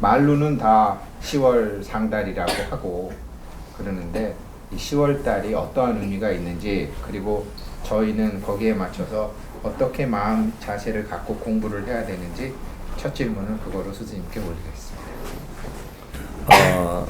말로는 다 10월 상달이라고 하고 그러는데 이 10월 달이 어떠한 의미가 있는지 그리고 저희는 거기에 맞춰서 어떻게 마음 자세를 갖고 공부를 해야 되는지 첫 질문은 그거로 스승님께 올리겠습니다. 어,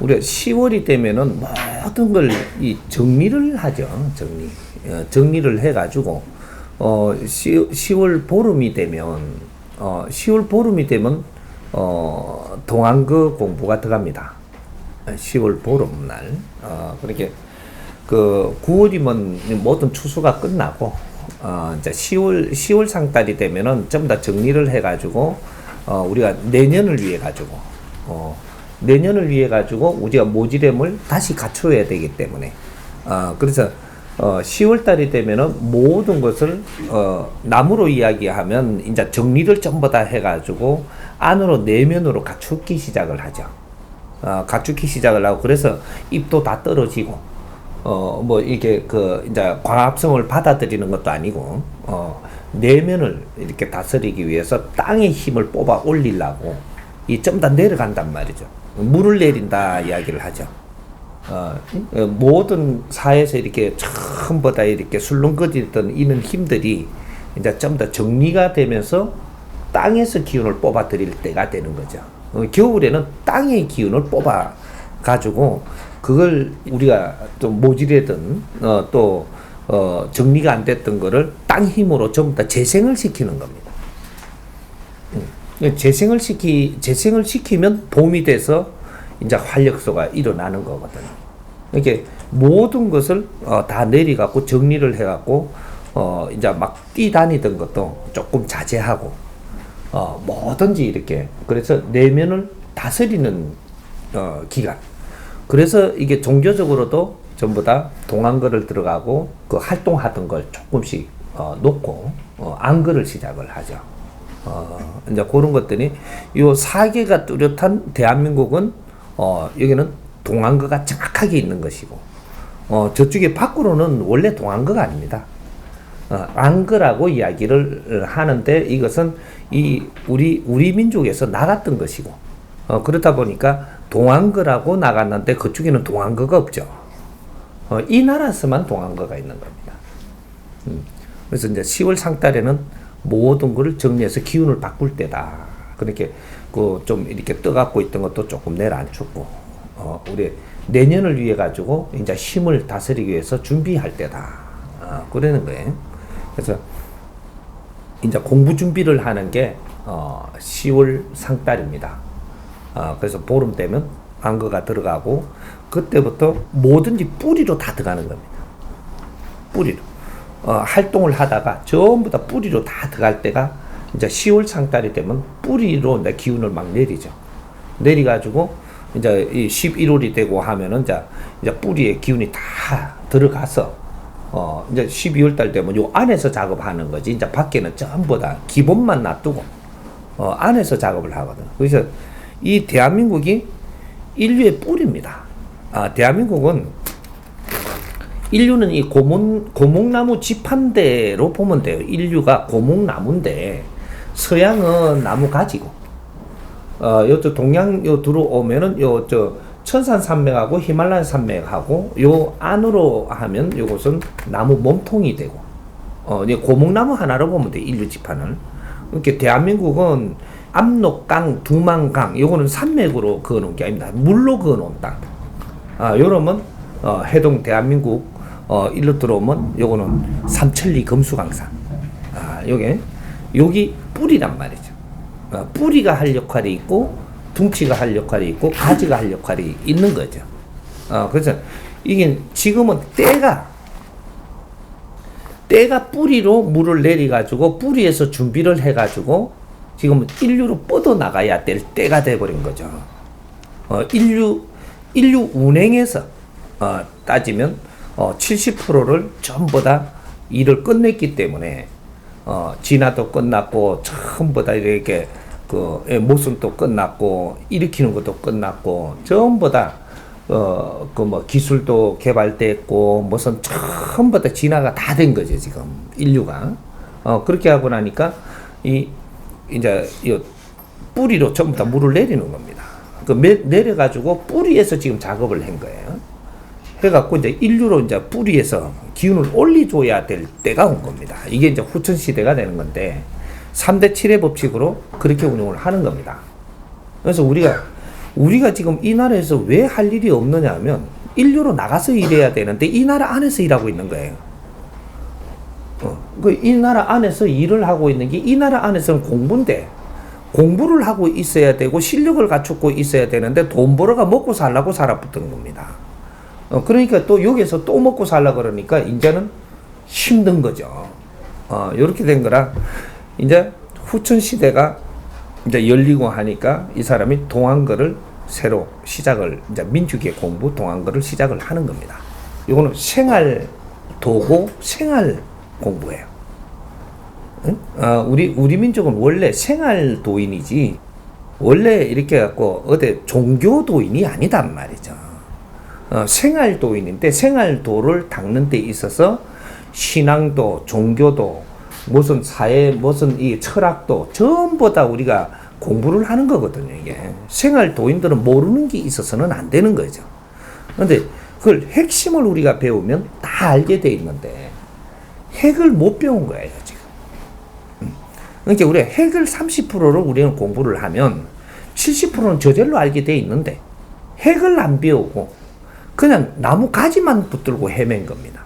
우리가 10월이 되면은 모든 걸 이 정리를 하죠. 정리. 어, 정리를 해가지고, 어, 10, 10월 보름이 되면, 어, 10월 보름이 되면, 어, 동안그 공부가 들어갑니다. 10월 보름날. 어, 그렇게, 그 9월이면 모든 추수가 끝나고, 어, 이제 10월, 10월 상달이 되면은 전부 다 정리를 해가지고, 어, 우리가 내년을 위해 가지고, 어, 내년을 위해 가지고 우리가 모지렘을 다시 갖춰야 되기 때문에 어, 그래서 어, 10월 달이 되면은 모든 것을 어, 나무로 이야기하면 이제 정리를 전부 다 해가지고 안으로 내면으로 갖추기 시작을 하죠. 어, 갖추기 시작을 하고 그래서 입도 다 떨어지고 어 뭐 이게 그 이제 광합성을 받아들이는 것도 아니고 어 내면을 이렇게 다스리기 위해서 땅의 힘을 뽑아 올리려고 이 좀 다 내려간단 말이죠. 물을 내린다 이야기를 하죠. 어, 어, 모든 사회에서 이렇게 전부 다 이렇게 술렁거리던 이런 힘들이 이제 좀 더 정리가 되면서 땅에서 기운을 뽑아 들일 때가 되는 거죠. 어, 겨울에는 땅의 기운을 뽑아 가지고 그걸 우리가 좀 모질하던 어, 또 어, 정리가 안 됐던 거를 땅 힘으로 전부 다 재생을 시키는 겁니다. 음. 재생을 시키 재생을 시키면 봄이 돼서 이제 활력소가 일어나는 거거든요. 이렇게 모든 것을 어, 다 내리갖고 정리를 해갖고 어, 이제 막 뛰다니던 것도 조금 자제하고 어, 뭐든지 이렇게 그래서 내면을 다스리는 어, 기간. 그래서 이게 종교적으로도 전부 다 동안거를 들어가고 그 활동하던 걸 조금씩 어, 놓고 어, 안거를 시작을 하죠. 어, 이제 그런 것들이 요 사계가 뚜렷한 대한민국은 어, 여기는 동안거가 정확하게 있는 것이고 어, 저쪽에 밖으로는 원래 동안거가 아닙니다. 어, 안거라고 이야기를 하는데 이것은 이 우리 우리 민족에서 나갔던 것이고 어, 그렇다 보니까 동안거라고 나갔는데 그쪽에는 동안거가 없죠. 어, 이 나라에서만 동안거가 있는 겁니다. 음, 그래서 이제 10월 상달에는 모든 것을 정리해서 기운을 바꿀 때다. 그렇게 그 좀 이렇게 떠갖고 있던 것도 조금 내려앉혔고 어, 우리 내년을 위해 가지고 이제 힘을 다스리기 위해서 준비할 때다. 어, 그러는 거예요. 그래서 이제 공부 준비를 하는 게 어, 10월 상달입니다. 어, 그래서 보름 되면 안거가 들어가고 그때부터 뭐든지 뿌리로 다 들어가는 겁니다. 뿌리로. 어, 활동을 하다가 전부 다 뿌리로 다 들어갈 때가 이제 10월 상달이 되면 뿌리로 이제 기운을 막 내리죠. 내리가지고 이제 이 11월이 되고 하면은 이제, 이제 뿌리에 기운이 다 들어가서 어 이제 12월 달 되면 요 안에서 작업하는 거지. 이제 밖에는 전부 다 기본만 놔두고 어 안에서 작업을 하거든. 그래서 이 대한민국이 인류의 뿌리입니다. 아 대한민국은 인류는 이 고목, 고목나무 지판대로 보면 돼요. 인류가 고목나무인데, 서양은 나무 가지고, 어, 요저 동양 요 들어오면은 요 저 천산 산맥하고 히말라야 산맥하고 요 안으로 하면 요것은 나무 몸통이 되고, 어, 이제 고목나무 하나로 보면 돼, 인류 지판을. 이렇게 대한민국은 압록강, 두만강, 요거는 산맥으로 그어놓은 게 아닙니다. 물로 그어놓은 땅. 아, 요러면, 어, 해동 대한민국, 어, 일로 들어오면 요거는 삼천리 금수강산. 아, 요게, 여기 뿌리란 말이죠. 어, 뿌리가 할 역할이 있고, 둥치가 할 역할이 있고, 가지가 할 역할이 있는 거죠. 어, 그래서 이게 지금은 때가, 때가 뿌리로 물을 내려가지고, 뿌리에서 준비를 해 가지고, 지금 인류로 뻗어 나가야 될 때가 돼 버린 거죠. 어, 인류, 인류 운행에서, 어, 따지면, 어, 70%를 전부 다 일을 끝냈기 때문에, 어, 진화도 끝났고, 전부 다 이렇게, 그, 예, 모순도 끝났고, 일으키는 것도 끝났고, 전부 다, 어, 그 뭐, 기술도 개발됐고, 무슨 전부 다 진화가 다 된 거죠, 지금, 인류가. 어, 그렇게 하고 나니까, 이, 이제, 이 뿌리로 전부 다 물을 내리는 겁니다. 그 매- 내려가지고 뿌리에서 지금 작업을 한 거예요. 해갖고 이제 인류로 이제 뿌리에서 기운을 올려줘야 될 때가 온 겁니다. 이게 이제 후천 시대가 되는 건데 3대 7의 법칙으로 그렇게 운영을 하는 겁니다. 그래서 우리가 우리가 지금 이 나라에서 왜 할 일이 없느냐 하면 인류로 나가서 일해야 되는데 이 나라 안에서 일하고 있는 거예요. 어, 그이 나라 안에서 일을 하고 있는 게 이 나라 안에서는 공부인데 공부를 하고 있어야 되고 실력을 갖추고 있어야 되는데 돈 벌어가 먹고 살라고 살아붙은 겁니다. 어, 그러니까 또 여기서 또 먹고 살라 그러니까 이제는 힘든 거죠. 어, 이렇게 된 거라 이제 후천 시대가 이제 열리고 하니까 이 사람이 동안거를 새로 시작을 이제 민주계 공부 동안거를 시작을 하는 겁니다. 이거는 생활 도구 생활 공부예요. 응? 아, 우리 우리 민족은 원래 생활 도인이지 원래 이렇게 갖고 어디 종교 도인이 아니단 말이죠. 어, 생활 도인인데 생활도를 닦는 데 있어서 신앙도 종교도 무슨 사회 무슨 이 철학도 전부 다 우리가 공부를 하는 거거든요 이게 생활 도인들은 모르는 게 있어서는 안 되는 거죠. 그런데 그걸 핵심을 우리가 배우면 다 알게 돼 있는데 핵을 못 배운 거예요 지금. 음. 그러니까 우리가 핵을 30%를 우리는 공부를 하면 70%는 저절로 알게 돼 있는데 핵을 안 배우고 그냥 나무 가지만 붙들고 헤맨 겁니다.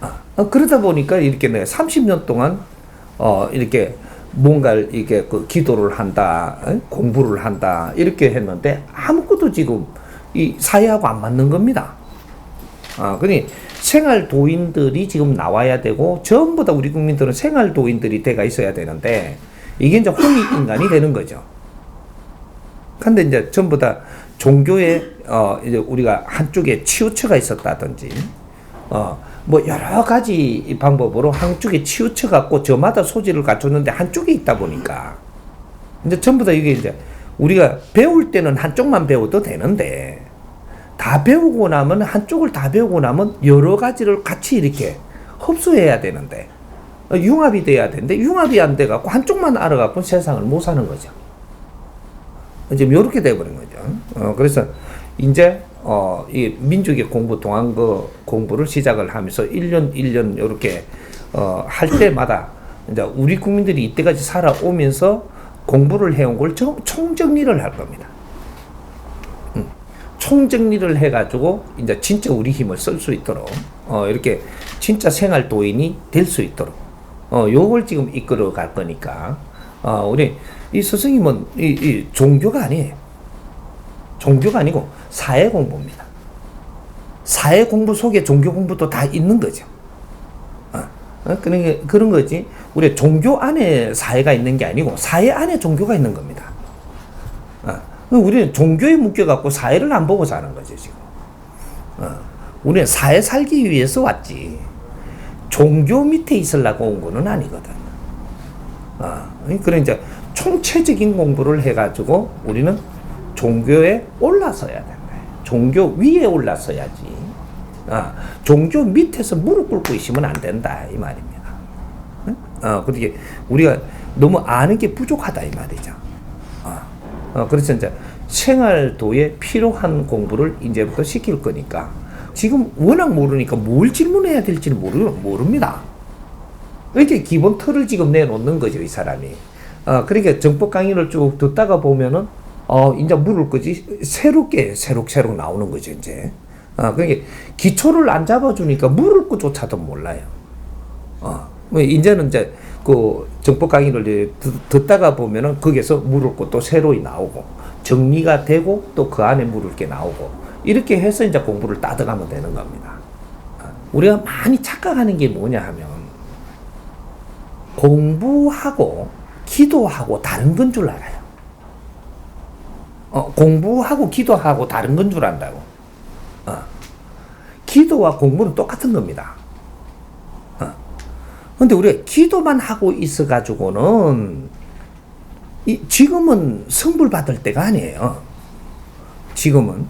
아, 어, 그러다 보니까 이렇게 내가 30년 동안 어, 이렇게 뭔가를 이렇게 그 기도를 한다, 어? 공부를 한다 이렇게 했는데 아무것도 지금 이 사회하고 안 맞는 겁니다. 아, 그니 생활 도인들이 지금 나와야 되고 전부 다 우리 국민들은 생활 도인들이 돼가 있어야 되는데 이게 이제 혼이 인간이 되는 거죠. 근데 이제 전부 다 종교에 어 이제 우리가 한쪽에 치우쳐가 있었다든지 어 뭐 여러 가지 방법으로 한쪽에 치우쳐 갖고 저마다 소질을 갖췄는데 한쪽에 있다 보니까 이제 전부 다 이게 이제 우리가 배울 때는 한쪽만 배워도 되는데 다 배우고 나면 한쪽을 다 배우고 나면 여러 가지를 같이 이렇게 흡수해야 되는데 어, 융합이 돼야 되는데 융합이 안 돼 갖고 한쪽만 알아 갖고 세상을 못 사는 거죠. 지금 이렇게 돼 버린 거죠. 어, 그래서 이제 어, 이 민족의 공부 동안거 공부를 시작을 하면서 1년 1년 이렇게 어, 할 때마다 이제 우리 국민들이 이때까지 살아오면서 공부를 해온 걸 총- 총정리를 할 겁니다. 음, 총정리를 해가지고 이제 진짜 우리 힘을 쓸 수 있도록 어, 이렇게 진짜 생활 도인이 될 수 있도록 어, 요걸 지금 이끌어 갈 거니까 어, 우리 이 스승님은 이, 이 종교가 아니에요. 종교가 아니고 사회 공부입니다. 사회 공부 속에 종교 공부도 다 있는 거죠. 어, 어, 그런 게 그런 거지. 우리 종교 안에 사회가 있는 게 아니고 사회 안에 종교가 있는 겁니다. 어, 우리는 종교에 묶여 갖고 사회를 안 보고 사는 거죠 지금. 어, 우리는 사회 살기 위해서 왔지. 종교 밑에 있으려고 온 거는 아니거든. 아, 그래 이제 총체적인 공부를 해가지고 우리는 종교에 올라서야 된다. 종교 위에 올라서야지. 아, 종교 밑에서 무릎 꿇고 있으면 안 된다 이 말입니다. 응? 어, 그렇게 우리가 너무 아는 게 부족하다 이 말이죠. 어, 어, 그래서 이제 생활도에 필요한 공부를 이제부터 시킬 거니까 지금 워낙 모르니까 뭘 질문해야 될지는 모르, 모릅니다. 이렇게 기본 틀을 지금 내놓는 거죠, 이 사람이. 어, 그러니까 정법 강의를 쭉 듣다가 보면은, 어, 이제 물을 거지, 새롭게, 새록새록 나오는 거죠, 이제. 어, 그러니까 기초를 안 잡아주니까 물을 거조차도 몰라요. 어, 뭐, 이제는 이제 그 정법 강의를 이제 듣- 듣다가 보면은 거기서 물을 거또 새로이 나오고, 정리가 되고 또 그 안에 물을 게 나오고, 이렇게 해서 이제 공부를 따라가면 되는 겁니다. 어, 우리가 많이 착각하는 게 뭐냐 하면, 공부하고 기도하고 다른 건 줄 알아요. 어, 공부하고 기도하고 다른 건 줄 안다고. 어. 기도와 공부는 똑같은 겁니다. 어. 근데 우리가 기도만 하고 있어가지고는 이, 지금은 성불 받을 때가 아니에요. 지금은.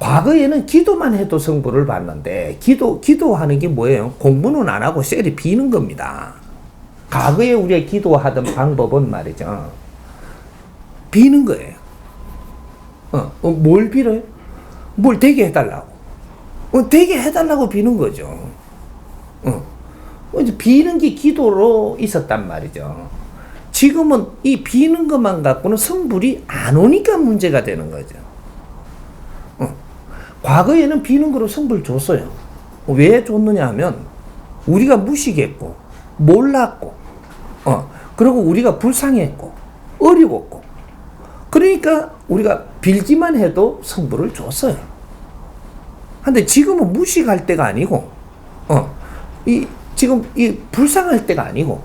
과거에는 기도만 해도 성불을 받는데, 기도, 기도하는 게 뭐예요? 공부는 안 하고 셀이 비는 겁니다. 과거에 우리가 기도하던 방법은 말이죠. 비는 거예요. 어, 어, 뭘 빌어요? 뭘 되게 해달라고. 어, 되게 해달라고 비는 거죠. 어. 어, 이제 비는 게 기도로 있었단 말이죠. 지금은 이 비는 것만 갖고는 성불이 안 오니까 문제가 되는 거죠. 어. 과거에는 비는 거로 성불 줬어요. 왜 줬느냐 하면 우리가 무식했고 몰랐고 어 그리고 우리가 불쌍했고 어리웠고 그러니까 우리가 빌기만 해도 성불을 줬어요. 근데 지금은 무식할 때가 아니고 어 이 지금 이 불쌍할 때가 아니고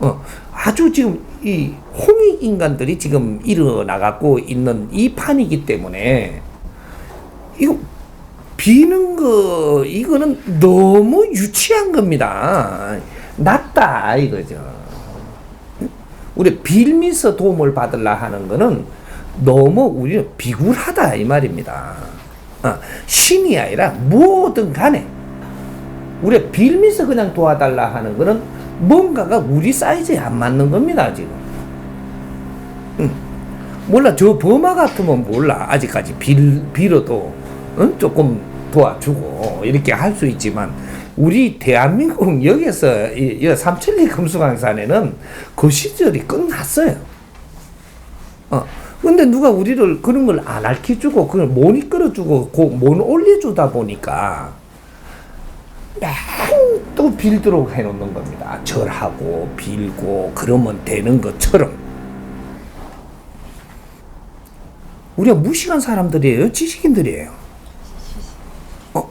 어 아주 지금 이 홍익 인간들이 지금 일어나갖고 있는 이 판이기 때문에 이거 비는 거 이거는 너무 유치한 겁니다. 낫다 이거죠. 우리 빌면서 도움을 받으려 하는 거는 너무 우리는 비굴하다 이 말입니다. 어, 신이 아니라 뭐든 간에 우리 빌면서 그냥 도와달라 하는 거는 뭔가가 우리 사이즈에 안 맞는 겁니다 지금. 응. 몰라 저 버마 같으면 몰라 아직까지 빌 빌어도 응? 조금 도와주고 이렇게 할 수 있지만 우리 대한민국 여기서 이, 이 삼천리 금수강산에는 그 시절이 끝났어요. 어. 근데 누가 우리를 그런 걸 안 알려주고 그걸 못 이끌어주고 고- 못 올려주다 보니까 또 빌도록 해놓는 겁니다. 절하고 빌고 그러면 되는 것처럼 우리가 무식한 사람들이에요, 지식인들이에요.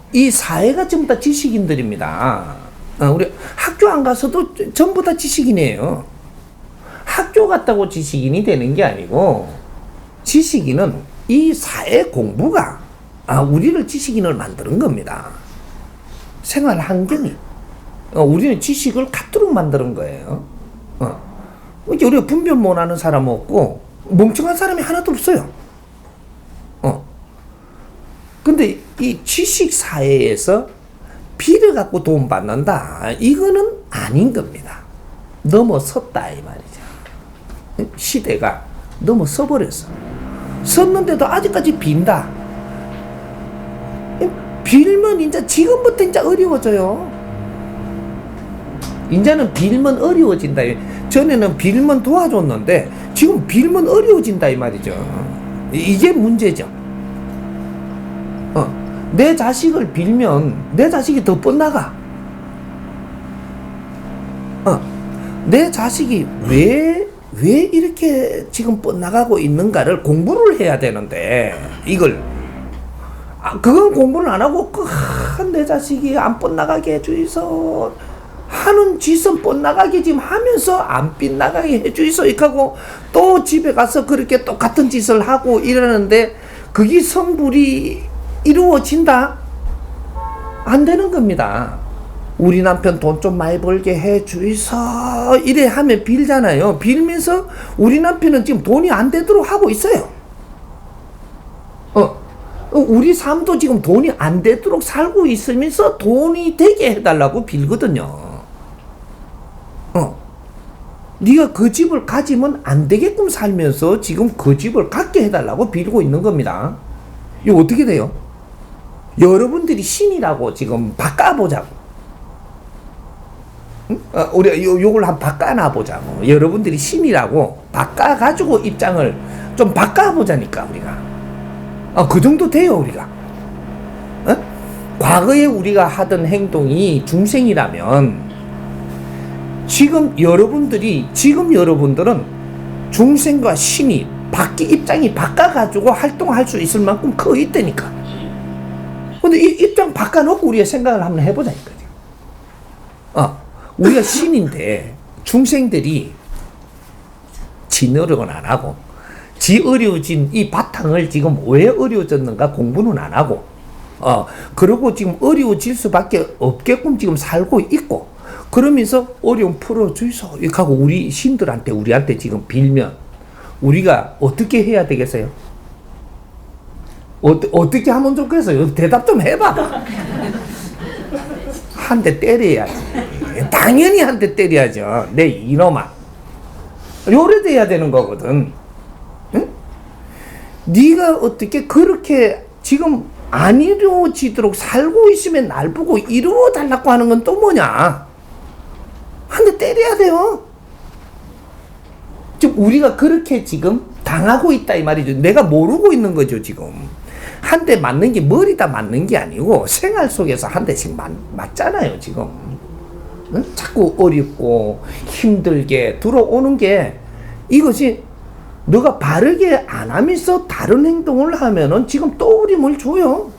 어, 이 사회가 전부 다 지식인들입니다. 어, 우리 학교 안 가서도 전부 다 지식인이에요. 학교 갔다고 지식인이 되는 게 아니고 지식인은 이 사회 공부가 아, 우리를 지식인을 만드는 겁니다. 생활 환경이 어, 우리는 지식을 갖도록 만드는 거예요. 어. 우리가 분별 못하는 사람 없고 멍청한 사람이 하나도 없어요. 어. 근데 이 지식 사회에서 비를 갖고 돈 받는다. 이거는 아닌 겁니다. 넘어섰다 이 말이죠. 시대가 넘어서 버렸어. 섰는데도 아직까지 빈다. 빌면 이제 지금부터 이제 어려워져요. 이제는 빌면 어려워진다. 전에는 빌면 도와줬는데 지금 빌면 어려워진다 이 말이죠. 이- 이게 문제죠. 어, 내 자식을 빌면 내 자식이 더 뻗나가. 어, 내 자식이 왜, 왜 이렇게 지금 뻗나가고 있는가를 공부를 해야 되는데, 이걸, 아, 그건 공부를 안 하고, 그, 아, 내 자식이 안 뻗나가게 해주이소. 하는 짓은 뻗나가게 지금 하면서 안 빗나가게 해주이소. 이렇게 하고, 또 집에 가서 그렇게 똑같은 짓을 하고 이러는데, 그게 성불이 이루어진다? 안 되는 겁니다. 우리 남편 돈 좀 많이 벌게 해 주이소. 이래 하면 빌잖아요. 빌면서 우리 남편은 지금 돈이 안 되도록 하고 있어요. 어, 어, 우리 삶도 지금 돈이 안 되도록 살고 있으면서 돈이 되게 해달라고 빌거든요. 어, 네가 그 집을 가지면 안 되게끔 살면서 지금 그 집을 갖게 해달라고 빌고 있는 겁니다. 이거 어떻게 돼요? 여러분들이 신이라고 지금 바꿔보자고. 응? 어, 우리 요, 요걸 한번 바꿔놔 보자고. 여러분들이 신이라고 바꿔가지고 입장을 좀 바꿔보자니까 우리가. 아, 그 정도 돼요 우리가. 어? 과거에 우리가 하던 행동이 중생이라면 지금 여러분들이 지금 여러분들은 중생과 신이 바뀌 입장이 바꿔가지고 활동할 수 있을 만큼 커 있다니까. 근데 이 입장 바꿔놓고 우리가 생각을 한번 해보자니까요. 어, 우리가 신인데 중생들이 지 노력은 안 하고 지 어려워진 이 바탕을 지금 왜 어려워졌는가 공부는 안 하고 어 그리고 지금 어려워질 수밖에 없게끔 지금 살고 있고 그러면서 어려움 풀어주이소 이렇게 하고 우리 신들한테 우리한테 지금 빌면 우리가 어떻게 해야 되겠어요? 어, 어떻게 하면 좋겠어요? 대답 좀 해봐. 한 대 때려야지. 당연히 한 대 때려야죠. 내 이놈아. 요래 돼야 되는 거거든. 응? 네가 어떻게 그렇게 지금 안 이루어지도록 살고 있으면 날 보고 이루어 달라고 하는 건 또 뭐냐? 한 대 때려야 돼요. 지금 우리가 그렇게 지금 당하고 있다 이 말이죠. 내가 모르고 있는 거죠 지금. 한 대 맞는 게 머리다 맞는 게 아니고 생활 속에서 한 대씩 맞, 맞잖아요 지금. 응? 자꾸 어렵고 힘들게 들어오는 게 이것이 너가 바르게 안 하면서 다른 행동을 하면은 지금 떠오림을 줘요.